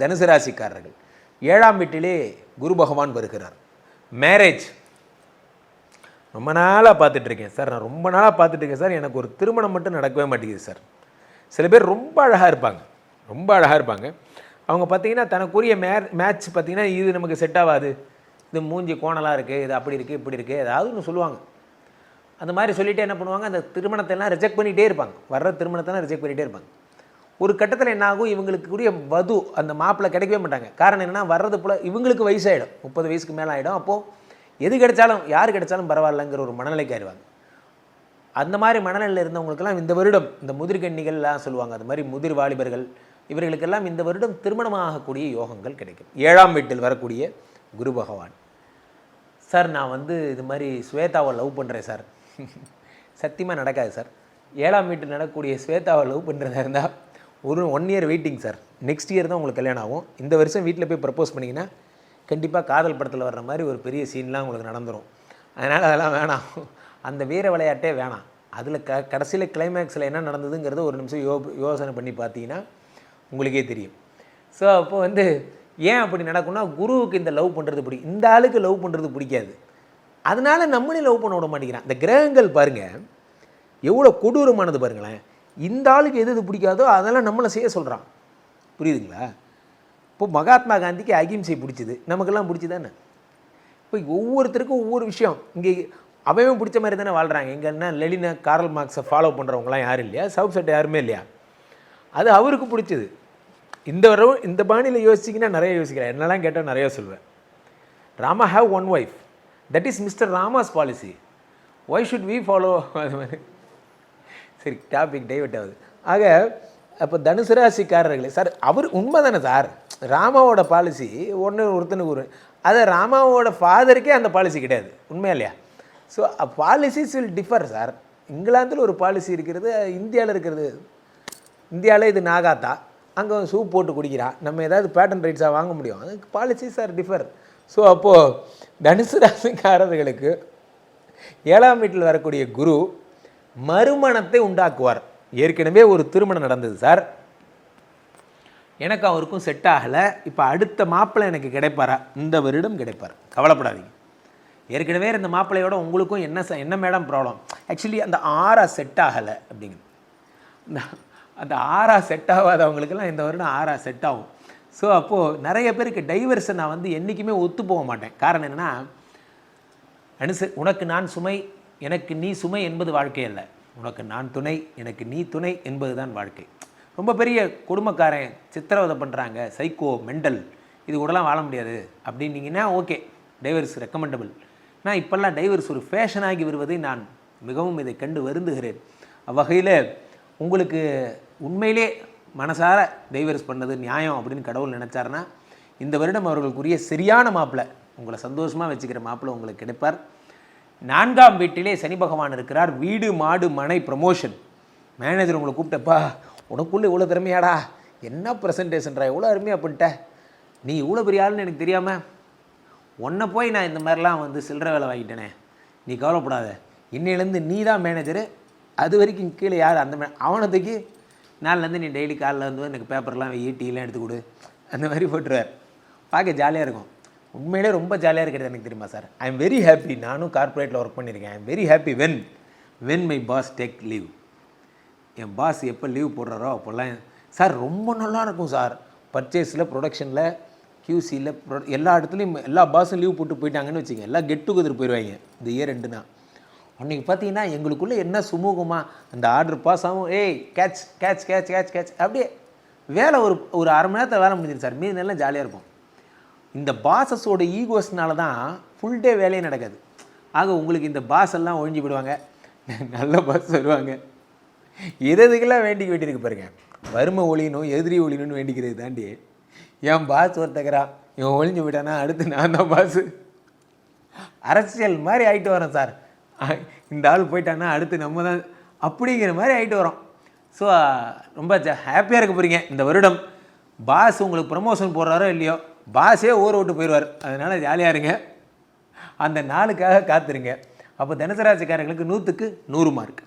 தனுசு ராசிக்காரர்கள். ஏழாம் வீட்டிலே குரு பகவான் வருகிறார். மேரேஜ் ரொம்ப நாளாக பார்த்துட்ருக்கேன் சார். நான் ரொம்ப நாளாக பார்த்துட்ருக்கேன் சார். எனக்கு ஒரு திருமணம் மட்டும் நடக்கவே மாட்டேங்குது சார். சில பேர் ரொம்ப அழகாக இருப்பாங்க. ரொம்ப அழகாக இருப்பாங்க. அவங்க பார்த்தீங்கன்னா தனக்குரிய மே மேட்ச் பார்த்தீங்கன்னா இது நமக்கு செட் ஆகாது. இது மூஞ்சி கோணலாக இருக்குது இது அப்படி இருக்குது இப்படி இருக்குது ஏதாவது ஒன்று சொல்லுவாங்க. அந்த மாதிரி சொல்லிவிட்டு என்ன பண்ணுவாங்க? அந்த திருமணத்தை எல்லாம் ரிஜெக்ட் பண்ணிகிட்டே இருப்பாங்க. வர்ற திருமணத்தெல்லாம் ரிஜெக்ட் பண்ணிகிட்டே இருப்பாங்க. ஒரு கட்டத்தில் என்னாகும்? இவங்களுக்கு கூடிய வது அந்த மாப்பிள்ளை கிடைக்கவே மாட்டாங்க. காரணம் என்னென்னா வர்றது போல் இவங்களுக்கு வயசாகிடும் முப்பது வயசுக்கு மேலே ஆகிடும் அப்போது எது கிடைச்சாலும் யார் கிடைச்சாலும் பரவாயில்லங்கிற ஒரு மனநிலைக்கு ஆயிடுவாங்க. அந்த மாதிரி மனநிலையில் இருந்தவங்களுக்கெல்லாம் இந்த வருடம் இந்த முதிர்கண்ணிகள்லாம் சொல்லுவாங்க. அது மாதிரி முதிர் வாலிபர்கள் இவர்களுக்கெல்லாம் இந்த வருடம் திருமணமாகக்கூடிய யோகங்கள் கிடைக்கும். ஏழாம் வீட்டில் வரக்கூடிய குரு பகவான். சார் நான் வந்து இது மாதிரி ஸ்வேதாவை லவ் பண்ணுறேன் சார். சத்தியமாக நடக்காது சார். ஏழாம் வீட்டில் நடக்கக்கூடிய ஸ்வேதாவை லவ் பண்ணுறதா இருந்தால் ஒரு one year waiting sir next year தான் உங்களுக்கு கல்யாணம் ஆகும். இந்த வருஷம் வீட்டில் போய் ப்ரப்போஸ் பண்ணிங்கன்னா கண்டிப்பாக காதல் படத்தில் வர்ற மாதிரி ஒரு பெரிய சீன்லாம் உங்களுக்கு நடந்துடும் அதனால் அதெல்லாம் வேணாம். அந்த வீர விளையாட்டே வேணாம். அதில் க கடைசியில் கிளைமேக்ஸில் என்ன நடந்ததுங்கிறத ஒரு நிமிஷம் யோ யோசனை பண்ணி பார்த்தீங்கன்னா உங்களுக்கே தெரியும். ஸோ அப்போ வந்து ஏன் அப்படி நடக்கும்னா குருவுக்கு இந்த லவ் பண்ணுறது பிடிக்கும் இந்த ஆளுக்கு லவ் பண்ணுறது பிடிக்காது. அதனால நம்மளே லவ் பண்ண விட மாட்டேங்கிறான். இந்த கிரகங்கள் பாருங்கள் எவ்வளோ கொடூரமானது பாருங்களேன். இந்த ஆளுக்கு எது எது பிடிக்காதோ அதெல்லாம் நம்மளை செய்ய சொல்கிறான் புரியுதுங்களா? இப்போ மகாத்மா காந்திக்கு அகிம்சை பிடிச்சிது. நமக்கெல்லாம் பிடிச்சிதானே? இப்போ ஒவ்வொருத்தருக்கும் ஒவ்வொரு விஷயம். இங்கே அவன் பிடிச்ச மாதிரி தானே வாழ்கிறாங்க எங்க என்ன லெலினா காரல் மார்க்ஸை ஃபாலோ பண்ணுறவங்களாம் யாரும் இல்லையா? சவுப் சட்டை யாருமே இல்லையா? அது அவருக்கு பிடிச்சது. இந்த வரவு இந்த பாணியில் யோசிச்சிங்கன்னா நிறைய யோசிக்கிறேன் என்னெல்லாம் கேட்டால் நிறைய சொல்லுவேன் Rama have one wife that is mister Rama's policy why should we follow அது மாதிரி சரி டாபிக் டைவெர்ட் ஆகுது. ஆக அப்போ தனுசு ராசிக்காரர்களே சார் அவர் உண்மை தானே சார் ராமாவோட பாலிசி ஒன்று ஒருத்தனுக்கு ஒரு அதை ராமாவோட ஃபாதருக்கே அந்த பாலிசி கிடையாது. உண்மையா இல்லையா? So policies will differ sir இங்கிலாந்தில் ஒரு பாலிசி இருக்கிறது இந்தியாவில் இருக்கிறது. இந்தியாவில் இது நாகாத்தா. அங்கே சூப் போட்டு குடிக்கிறான். நம்ம ஏதாவது பேட்டன் ரைட்ஸாக வாங்க முடியும். அதுக்கு பாலிசிஸ் ஆர் டிஃபர் ஸோ அப்போது தனுசு ராசிக்காரர்களுக்கு ஏழாம் வீட்டில் வரக்கூடிய குரு மறுமணத்தை உண்டாக்குவார். ஏற்கனவே ஒரு திருமணம் நடந்தது சார். எனக்கு அவருக்கும் செட் ஆகலை. இப்போ அடுத்த மாப்பிள்ளை எனக்கு கிடைப்பாரா? இந்த வருடம் கிடைப்பார். கவலைப்படாதீங்க. ஏற்கனவே இந்த மாப்பிள்ளையோட உங்களுக்கும் என்ன ச- என்ன மேடம் ப்ராப்ளம் ஆக்சுவலி அந்த ஆறா செட் ஆகலை அப்படிங்க. இந்த அந்த ஆறா செட் ஆகாதவங்களுக்கெல்லாம் இந்த வருடம் ஆறா செட் ஆகும். ஸோ அப்போது நிறைய பேருக்கு டைவர்ஸை நான் வந்து என்றைக்குமே ஒத்து போக மாட்டேன். காரணம் என்னென்னா அனுச உனக்கு நான் சுமை எனக்கு நீ சுமை என்பது வாழ்க்கை அல்ல. உனக்கு நான் துணை எனக்கு நீ துணை என்பது தான் வாழ்க்கை. ரொம்ப பெரிய குடும்பக்காரன் சித்திரவதை பண்ணுறாங்க சைக்கோ மெண்டல் இது கூடலாம் வாழ முடியாது. அப்படின்னீங்கன்னா ஓகே டைவர்ஸ் ரெக்கமெண்டபிள் நான் இப்போல்லாம் டைவர்ஸ் ஒரு ஃபேஷனாகி வருவதை நான் மிகவும் இதை கண்டு வருந்துகிறேன். அவ்வகையில் உங்களுக்கு உண்மையிலே மனசார டைவர்ஸ் பண்ணது நியாயம் அப்படின்னு கடவுள் நினச்சாருன்னா இந்த வருடம் அவர்களுக்குரிய சரியான மாப்பிள்ளை உங்களை சந்தோஷமாக வச்சுக்கிற மாப்பிள்ளை உங்களுக்கு கிடைப்பார். நான்காம் வீட்டிலே சனி பகவான் இருக்கிறார். வீடு மாடு மனை ப்ரமோஷன் மேனேஜர் உங்களை கூப்பிட்டப்பா உனக்குள்ளே இவ்வளோ திறமையாடா. என்ன ப்ரெசன்டேஷன்டா இவ்வளோ அருமையாக பண்ணிட்ட. நீ இவ்வளோ பெரிய ஆளுன்னு எனக்கு தெரியாமல் உன்னை போய் நான் இந்த மாதிரிலாம் வந்து சில்லற வேலை வாங்கிட்டேனே. நீ கவலைப்படாத. இன்னையிலேருந்து நீ தான் மேனேஜரு அது வரைக்கும் கீழே யார்? அந்த மே அவனத்துக்கு நாளிலேருந்து நீ டெய்லி காலைல வந்து எனக்கு பேப்பர்லாம் வெயிட்டிலாம் டீலாம் எடுத்து கொடு. அந்த மாதிரி போட்டுருவார். பார்க்க ஜாலியாக இருக்கும். உண்மையிலே ரொம்ப ஜாலியாக இருக்கிறது எனக்கு தெரியுமா sir? I am very happy நானும் கார்ப்பரேட்டில் ஒர்க் பண்ணியிருக்கேன். I am very happy when when my boss take leave N boss எப்போ லீவ் போடுறாரோ அப்போல்லாம் சார் ரொம்ப நல்லா இருக்கும் சார். பர்ச்சேஸில் ப்ரொடக்ஷனில் கியூசியில் ப்ரொ எல்லா இடத்துலையும் எல்லா பாஸும் லீவ் போட்டு போயிட்டாங்கன்னு வச்சுங்க எல்லாம் கெட் டுகெதர் போயிடுவாங்க இந்த இயர் ரெண்டுனா அன்றைக்கி பார்த்தீங்கன்னா எங்களுக்குள்ளே என்ன சுமூகமாக அந்த ஆர்டர் பாஸ் ஆகும். ஏய் catch catch catch catch catch அப்படியே வேலை ஒரு ஒரு அரை மணி நேரத்தில் வேலை முடிஞ்சிடும் சார். மீதி நல்லா ஜாலியாக இருக்கும் இந்த பாசஸோட ஈகோஸ்னால தான் ஃபுல் டே வேலையே நடக்காது. ஆக உங்களுக்கு இந்த பாஸ் எல்லாம் ஒழிஞ்சு விடுவாங்க நல்ல பாஸ் வருவாங்க. எது எதுக்கெல்லாம் வேண்டிக்க வேண்டியிருக்கு பாருங்க. வறுமை ஒழியணும் எதிரி ஒழியணும்னு வேண்டிக்கிறது தாண்டி என் பாஸ் ஒருத்தக்கிறா இவன் ஒழிஞ்சு விட்டானா அடுத்து நான் தான் பாஸு அரசியல் மாதிரி ஆகிட்டு வரோம் சார். இந்த ஆள் போயிட்டான்னா அடுத்து நம்ம தான் அப்படிங்கிற மாதிரி ஆகிட்டு வரோம் ஸோ ரொம்ப ஹாப்பியாக இருக்க போகிறீங்க இந்த வருடம் பாஸ் உங்களுக்கு ப்ரமோஷன் போடுறாரோ இல்லையோ? பாஸே ஊரை விட்டு போயிடுவார். அதனால் ஜாலியாக இருங்க. அந்த நாளுக்காக காத்துருங்க. அப்போ தனுசராசிக்காரங்களுக்கு நூற்றுக்கு நூறு மார்க்